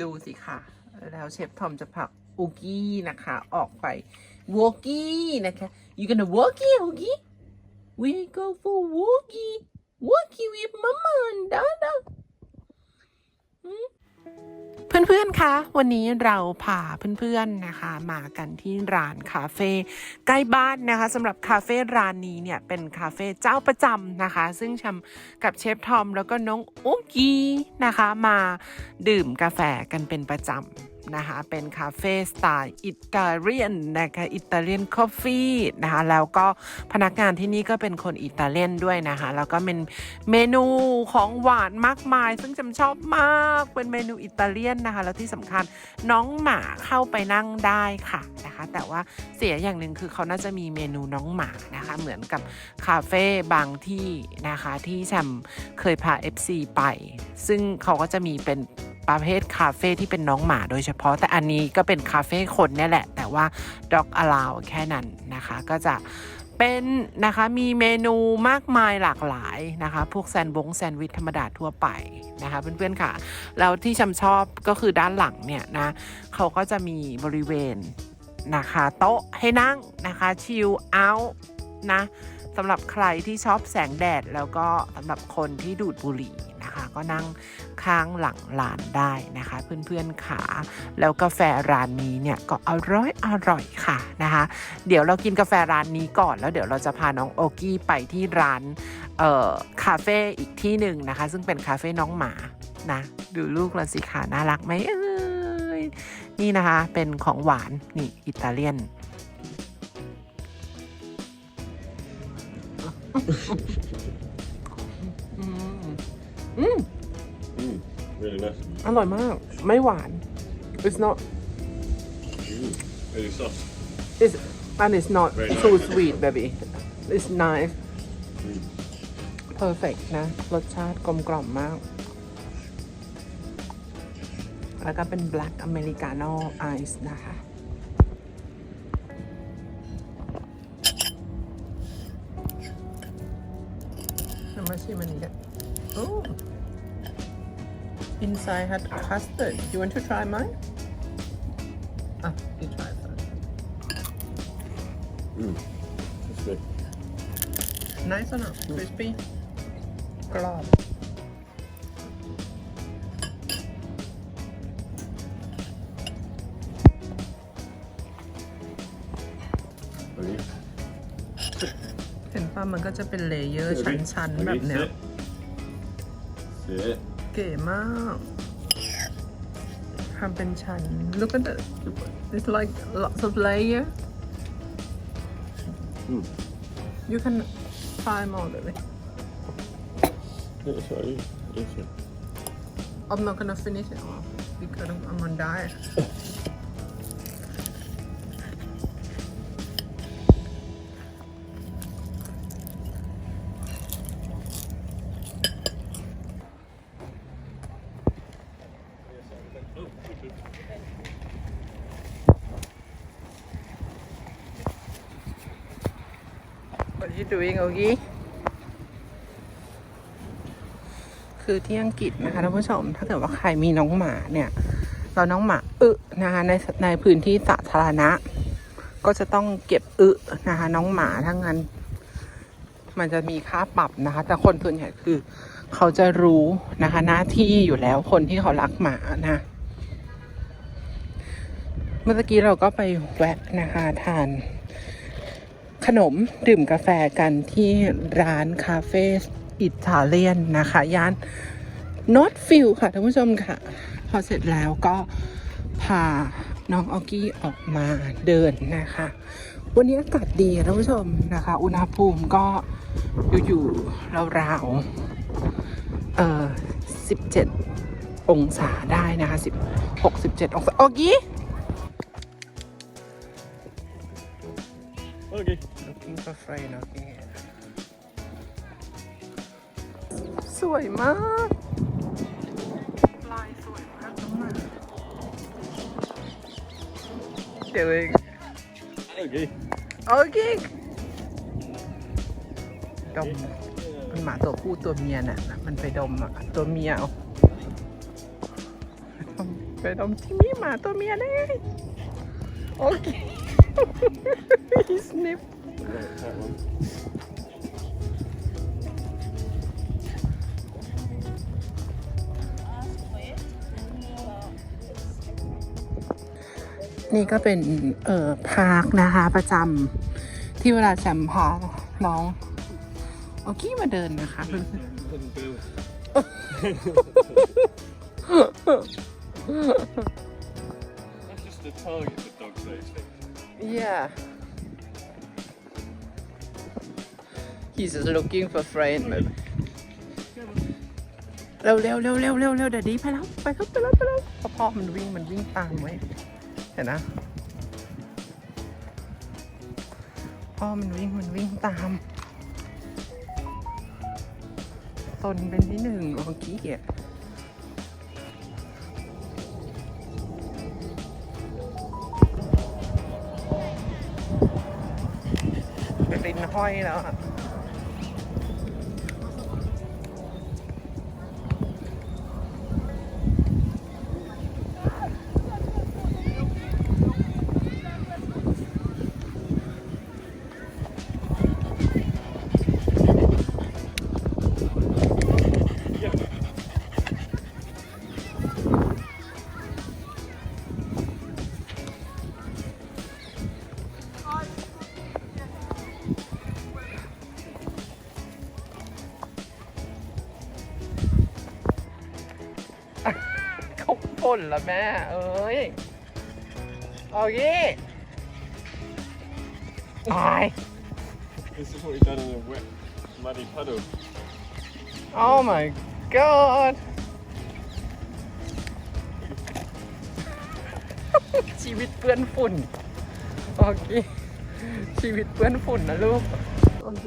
ดูสิค่ะ แล้วเชฟทอมจะผักอูกี้นะคะ ออกไปวอกี้นะคะ you gonna walkie อูกี้ we go for walkie walkie with mama and dada เพื่อนๆ คะ วันนี้เราพาเพื่อนๆ นะคะ มากันที่ร้านคาเฟ่ใกล้บ้านนะคะสำหรับคาเฟ่ร้านนี้เนี่ยเป็นคาเฟ่เจ้าประจำนะคะ ซึ่งชำกับเชฟทอมแล้วก็น้องโอ๊กี้นะคะ มาดื่มกาแฟกันเป็นประจำ นะคะ เป็นคาเฟ่สไตล์อิตาเลียนนะคะอิตาเลียนคอฟฟี่นะคะ แล้วก็พนักงานที่นี่ก็เป็นคนอิตาเลียนด้วยนะคะ แล้วก็เป็นเมนูของหวานมากมาย ซึ่งจำชอบมากเป็นเมนูอิตาเลียนนะคะ แล้วที่สำคัญน้องหมาเข้าไปนั่งได้ค่ะนะคะ แต่ว่าเสียอย่างหนึ่งคือเขาน่าจะมีเมนูน้องหมานะคะ เหมือนกับคาเฟ่บางที่นะคะที่แชมเคยพา FC ไป ซึ่งเขาก็จะมีเป็นประเภทคาเฟ่ที่เป็นน้องหมาโดยเฉพาะ แต่อันนี้ก็เป็นคาเฟ่คนนี่แหละ แต่ว่า dog allow แค่นั้นนะคะ ก็จะเป็นนะคะมีเมนูมากมายหลากหลายนะคะ พวกแซนบงแซนด์วิชธรรมดาทั่วไปนะคะเพื่อนๆค่ะ แล้วที่ชำชอบก็คือด้านหลังเนี่ยนะเขาก็จะมีบริเวณนะคะโต๊ะให้นั่งนะคะชิลเอาท์นะสำหรับใครที่ชอบแสงแดดแล้วก็สำหรับคนที่ดูดบุหรี่ ก็นั่งข้างหลังร้านได้นะคะ เพื่อนๆขาแล้วกาแฟร้านนี้เนี่ยก็อร่อยอร่อยค่ะนะคะ เดี๋ยวเรากินกาแฟร้านนี้ก่อนแล้วเดี๋ยวเราจะพาน้องโอกี้ไปที่ร้านเอ่อคาเฟ่อีกที่หนึ่งนะคะ ซึ่งเป็นคาเฟ่น้องหมานะดูลูกเราสิค่ะน่ารักไหมเอ้ยนี่นะคะเป็นของหวานนี่อิตาเลียน อืม Mm, really nice. อร่อยมาก ไม่หวาน it's not Mm, really soft. it's and it's not Very too nice. sweet baby it's nice Mm. perfect นะ รสชาติกลมกล่อมมาก แล้วก็เป็น black americano ice นะคะน้ำมันชิมอันนี้กัน oh inside had custard you want to try mine อะ you try first Mm. That's good. nice or not crispy กรอบ Ready? เห็นป่ะมันก็จะเป็นเลเยอร์ Ready? ชั้นๆ Ready? แบบเนี้ย Sit. Sit. เก๋มากทำเป็นชั้น look at it Good boy. it's like lots of layer Mm. you can try more baby Yeah, sorry. Yes, sir. I'm not gonna finish it all because I'm, I'm on diet you doing, Ogi? คือที่อังกฤษนะคะท่านผู้ชม ถ้าเกิดว่าใครมีน้องหมาเนี่ยเราน้องหมาอึนะคะในในพื้นที่สาธารณะ ก็จะต้องเก็บอึนะคะน้องหมาทั้งนั้น มันจะมีค่าปรับนะคะ แต่คนส่วนใหญ่คือ เขาจะรู้นะคะ หน้าที่อยู่แล้วคนที่เขารักหมานะเมื่อกี้เราก็ไปแวะนะคะทาน ขนมดื่มกาแฟกันที่ร้านคาเฟ่อิตาเลียนนะคะย่านนอตฟิลค่ะท่านผู้ชมค่ะ พอเสร็จแล้วก็พาน้องออกกี้ออกมาเดินนะคะ วันนี้อากาศดีท่านผู้ชมนะคะ อุณหภูมิก็อยู่ๆราวๆเอ่อ17องศาได้นะคะ16 17องศาออกกี้ Okay. Looking for friend โอเคสวยมากลายสวยมากน้องมาเดี๋ยวเอง Okay. โอเคดมมันหมาตัวผู้ตัวเมียน่ะ มันไปดมอะตัวเมียเอาไปดมที่นี่หมาตัวเมียเลยโอเค he sniffed นี่ก็เป็นเอ่อพาร์คนะคะ ประจำที่เวลาแชมพาน้องโอกี้มาเดินนะคะเพื่ He's just looking for friend แบบเร็วเร็วเร็วเร็วเร็วเร็วเดี๋ยวดีไปแล้วไปครับไปแล้วไปแล้วพอพ่อมันวิ่งมันวิ่งตามไว้เห็นนะพ่อมันวิ่งมันวิ่งตามตนเป็นที่หนึ่งโอกี้อะเป็นลิ้นห้อยแล้วอะ เขาพ่นแล้วแม่เอ้ยเอางี้ตาย This is what we've done in a wet, muddy puddle. Oh my god ชีวิตเปื้อนฝุ่นโอเคชีวิตเปื้อนฝุ่นนะลูกโอเค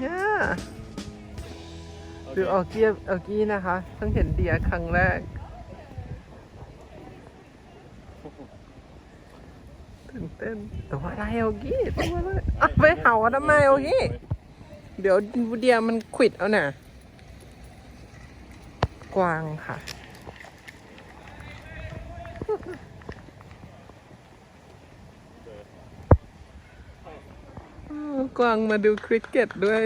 They're ดูออกกี้ออกกี้นะคะเพิ่งเห็นเดียครั้งแรก ตื่นเต้นตัวอะไรออกกี้ตัวอะไรอะไปเห่าทำไมออกกี้เดี๋ยวเดียมันขวิดเอาน่ะ กวางค่ะอ้าวกวางมาดูคริกเก็ตด้วย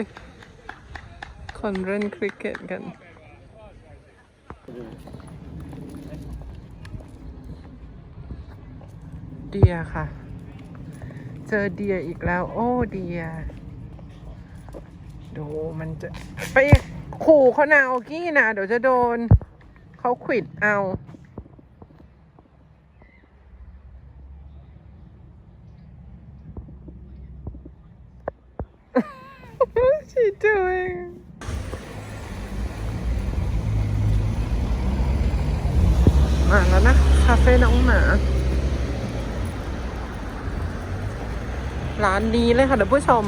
คนเล่นคริกเก็ตกันเดียค่ะ เจอเดียอีกแล้ว โอ้เดีย ดูมันจะ ไปขู่เขานาโอกี้นะเดี๋ยวจะโดน เขาขวิดเอา What's she doing? มาแล้วนะ คาเฟ่น้องหมา ร้านนี้เลยค่ะท่านผู้ชม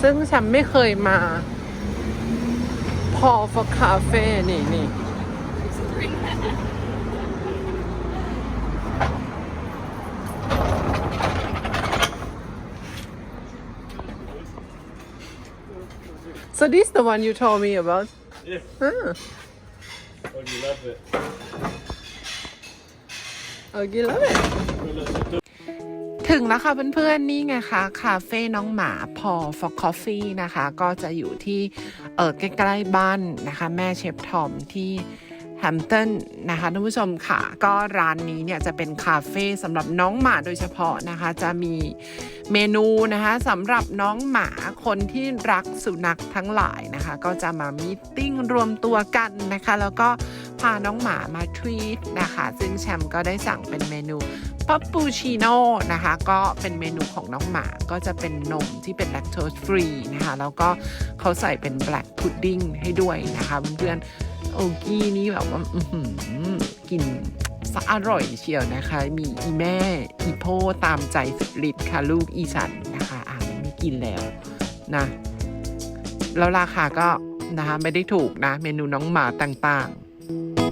ซึ่งฉันไม่เคยมา พอฟคาเฟ่นี่นี่ So this the one you told me about? Yeah. Ah, Oh, you love it. Okay, love it. Well, that's a dog. ถึงแล้วค่ะเพื่อนๆนี่ไงคะคาเฟ่น้องหมาพอฟอคอฟฟี่นะคะ ก็จะอยู่ที่เออใกล้ๆบ้านนะคะ แม่เชฟทอมที่แฮมตันนะคะท่านผู้ชมค่ะ ก็ร้านนี้เนี่ยจะเป็นคาเฟ่สำหรับน้องหมาโดยเฉพาะนะคะ จะมีเมนูนะคะสำหรับน้องหมาคนที่รักสุนัขทั้งหลายนะคะ ก็จะมามีติ้งรวมตัวกันนะคะ แล้วก็ พาน้องหมามาทรีตนะคะ ซึ่งแชมป์ก็ได้สั่งเป็นเมนูปัปปูชิโน่นะคะ ก็เป็นเมนูของน้องหมาก็จะเป็นนมที่เป็นแลคโตสฟรีนะคะ แล้วก็เขาใส่เป็นแบล็กพุดดิ้งให้ด้วยนะคะเพื่อนๆโอกี้นี่แบบว่าอื้อหือกลินสะอร่อยเชียวนะคะ มีอีแม่ อีโพตามใจสุดฤทธิ์ค่ะ ลูกอีฉันนะคะอ่าไม่กินแล้วนะ แล้วราคาก็นะคะไม่ได้ถูกนะ เมนูน้องหมาต่างๆ Thank you.